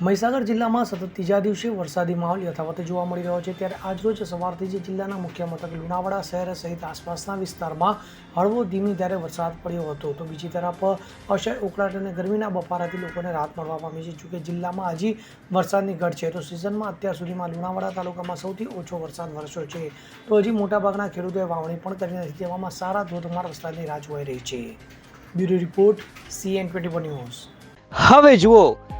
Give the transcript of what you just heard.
મહીસાગર જિલ્લામાં સતત ત્રીજા દિવસે વરસાદી માહોલ યથાવત જોવા મળી રહ્યો છે. ત્યારે આજરોજ સવારથી જ જિલ્લાના મુખ્ય મથક લુણાવાડા શહેર સહિત આસપાસના વિસ્તારમાં હળવો ધીમી ધારે વરસાદ પડ્યો હતો. તો બીજી તરફ અસહ્ય ઉકળાટ અને ગરમીના બફારાથી લોકોને રાહત મળવા પામી છે. જોકે જિલ્લામાં હજી વરસાદની ઘટ છે. તો સિઝનમાં અત્યાર સુધીમાં લુણાવાડા તાલુકામાં સૌથી ઓછો વરસાદ વરસ્યો છે. તો હજી મોટાભાગના ખેડૂતોએ વાવણી પણ કરી નથી. તેવામાં સારા ધોધમાર વરસાદની રાહ જોવાઈ રહી છે. Bureau report, CN twenty news. હવે જુઓ